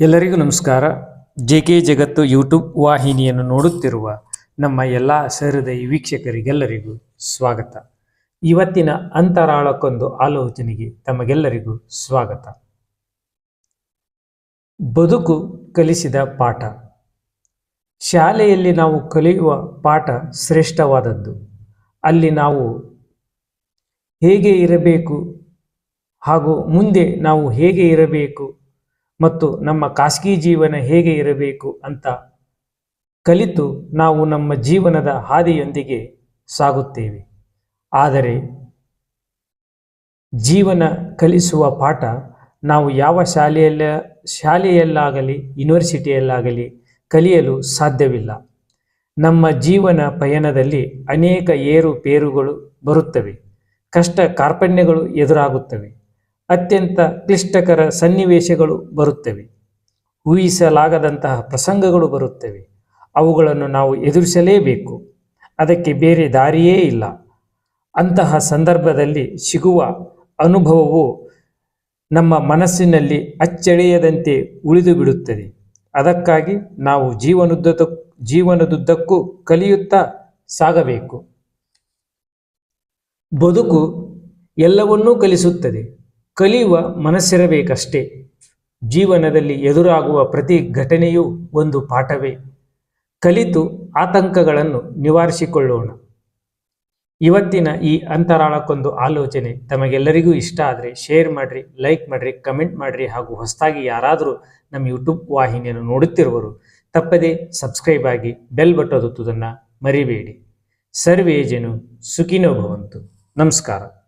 ಎಲ್ಲರಿಗೂ ನಮಸ್ಕಾರ. J K ಜಗತ್ತು ಯೂಟ್ಯೂಬ್ ವಾಹಿನಿಯನ್ನು ನೋಡುತ್ತಿರುವ ನಮ್ಮ ಎಲ್ಲ ಸಹೃದಯ ವೀಕ್ಷಕರಿಗೆಲ್ಲರಿಗೂ ಸ್ವಾಗತ. ಇವತ್ತಿನ ಅಂತರಾಳಕ್ಕೊಂದು ಆಲೋಚನೆಗೆ ತಮಗೆಲ್ಲರಿಗೂ ಸ್ವಾಗತ. ಬದುಕು ಕಲಿಸಿದ ಪಾಠ. ಶಾಲೆಯಲ್ಲಿ ನಾವು ಕಲಿಯುವ ಪಾಠ ಶ್ರೇಷ್ಠವಾದದ್ದು. ಅಲ್ಲಿ ನಾವು ಹೇಗೆ ಇರಬೇಕು ಹಾಗೂ ಮುಂದೆ ನಾವು ಹೇಗೆ ಇರಬೇಕು ಮತ್ತು ನಮ್ಮ ಖಾಸಗಿ ಜೀವನ ಹೇಗೆ ಇರಬೇಕು ಅಂತ ಕಲಿತು ನಾವು ನಮ್ಮ ಜೀವನದ ಹಾದಿಯೊಂದಿಗೆ ಸಾಗುತ್ತೇವೆ. ಆದರೆ ಜೀವನ ಕಲಿಸುವ ಪಾಠ ನಾವು ಯಾವ ಶಾಲೆಯಲ್ಲ, ಶಾಲೆಯಲ್ಲಾಗಲಿ, ಯೂನಿವರ್ಸಿಟಿಯಲ್ಲಾಗಲಿ ಕಲಿಯಲು ಸಾಧ್ಯವಿಲ್ಲ. ನಮ್ಮ ಜೀವನ ಪಯಣದಲ್ಲಿ ಅನೇಕ ಏರುಪೇರುಗಳು ಬರುತ್ತವೆ. ಕಷ್ಟ ಕಾರ್ಪಣ್ಯಗಳು ಎದುರಾಗುತ್ತವೆ. ಅತ್ಯಂತ ಕ್ಲಿಷ್ಟಕರ ಸನ್ನಿವೇಶಗಳು ಬರುತ್ತವೆ. ಊಹಿಸಲಾಗದಂತಹ ಪ್ರಸಂಗಗಳು ಬರುತ್ತವೆ. ಅವುಗಳನ್ನು ನಾವು ಎದುರಿಸಲೇಬೇಕು. ಅದಕ್ಕೆ ಬೇರೆ ದಾರಿಯೇ ಇಲ್ಲ. ಅಂತಹ ಸಂದರ್ಭದಲ್ಲಿ ಸಿಗುವ ಅನುಭವವು ನಮ್ಮ ಮನಸ್ಸಿನಲ್ಲಿ ಅಚ್ಚಳಿಯದಂತೆ ಉಳಿದು ಬಿಡುತ್ತದೆ ಅದಕ್ಕಾಗಿ ನಾವು ಜೀವನದುದ್ದ ಜೀವನದುದ್ದಕ್ಕೂ ಕಲಿಯುತ್ತಾ ಸಾಗಬೇಕು. ಬದುಕು ಎಲ್ಲವನ್ನೂ ಕಲಿಸುತ್ತದೆ. ಕಲಿಯುವ ಮನಸ್ಸಿರಬೇಕಷ್ಟೇ. ಜೀವನದಲ್ಲಿ ಎದುರಾಗುವ ಪ್ರತಿ ಘಟನೆಯೂ ಒಂದು ಪಾಠವೇ. ಕಲಿತು ಆತಂಕಗಳನ್ನು ನಿವಾರಿಸಿಕೊಳ್ಳೋಣ. ಇವತ್ತಿನ ಈ ಅಂತರಾಳಕ್ಕೊಂದು ಆಲೋಚನೆ ತಮಗೆಲ್ಲರಿಗೂ ಇಷ್ಟ ಆದರೆ ಶೇರ್ ಮಾಡಿರಿ, ಲೈಕ್ ಮಾಡಿರಿ, ಕಮೆಂಟ್ ಮಾಡಿರಿ ಹಾಗೂ ಹೊಸದಾಗಿ ಯಾರಾದರೂ ನಮ್ಮ ಯೂಟ್ಯೂಬ್ ವಾಹಿನಿಯನ್ನು ನೋಡುತ್ತಿರುವರು ತಪ್ಪದೇ ಸಬ್ಸ್ಕ್ರೈಬ್ ಆಗಿ ಬೆಲ್ ಬಟನ್ ಒತ್ತುವುದನ್ನು ಮರಿಬೇಡಿ. ಸರ್ವೇ ಜನು ಸುಖಿನೋ ಭವಂತು. ನಮಸ್ಕಾರ.